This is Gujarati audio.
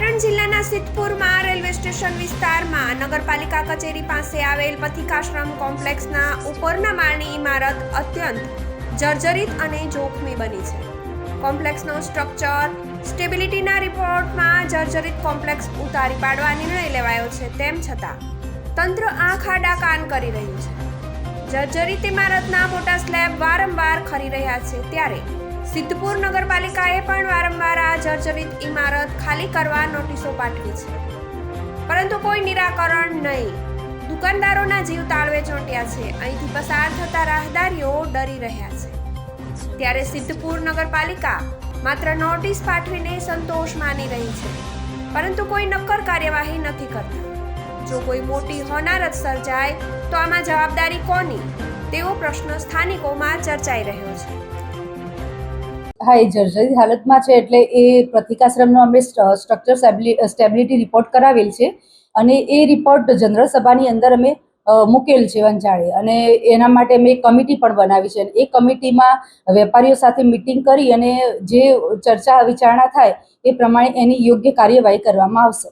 સિદ્ધપુરમાં રેલવે સ્ટેશન વિસ્તારમાં નગરપાલિકા કચેરી પાસે આવેલ પથિકાશ્રમ કોમ્પ્લેક્સના ઉપરના માળની ઇમારત અત્યંત જર્જરિત અને જોખમી બની છે. કોમ્પ્લેક્સનો સ્ટ્રક્ચર, સ્ટેબિલિટીના રિપોર્ટમાં જર્જરિત કોમ્પ્લેક્સ ઉતારી પાડવા નિર્ણય લેવાયો છે તેમ છતાં તંત્ર આંખ આડા કાન કરી રહ્યું છે. જર્જરિત ઇમારતના મોટા સ્લેબ વારંવાર ખરી રહ્યા છે ત્યારે સિદ્ધપુર નગરપાલિકાએ પણ જર્જરિત ઇમારત ખાલી કરવા નોટિસો પાઠવી છે. પરંતુ કોઈ નિરાકરણ નહીં. દુકાનદારોના જીવ તાળવે ચોંટ્યા છે. અહીંથી પસાર થતા રાહદારીઓ ડરી રહ્યા છે. ત્યારે સિદ્ધપુર નગરપાલિકા માત્ર નોટિસ પાઠવીને સંતોષ માની રહી છે. પરંતુ કોઈ નક્કર કાર્યવાહી નથી કરતી. જો કોઈ મોટી હોનારત સર્જાય, તો આમાં જવાબદારી કોની? તેવો પ્રશ્ન સ્થાનિકોમાં ચર્ચાઈ રહ્યો છે. હા, એ જર્જરિત હાલતમાં છે એટલે એ પ્રતિકાશ્રમનો અમે સ્ટ્રક્ચર સ્ટેબિલિટી રિપોર્ટ કરાવેલ છે અને એ રિપોર્ટ જનરલ સભાની અંદર અમે મૂકેલ છે વંચાળે. અને એના માટે અમે એક કમિટી પણ બનાવી છે એ કમિટીમાં વેપારીઓ સાથે મિટિંગ કરી અને જે ચર્ચા વિચારણા થાય એ પ્રમાણે એની યોગ્ય કાર્યવાહી કરવામાં આવશે.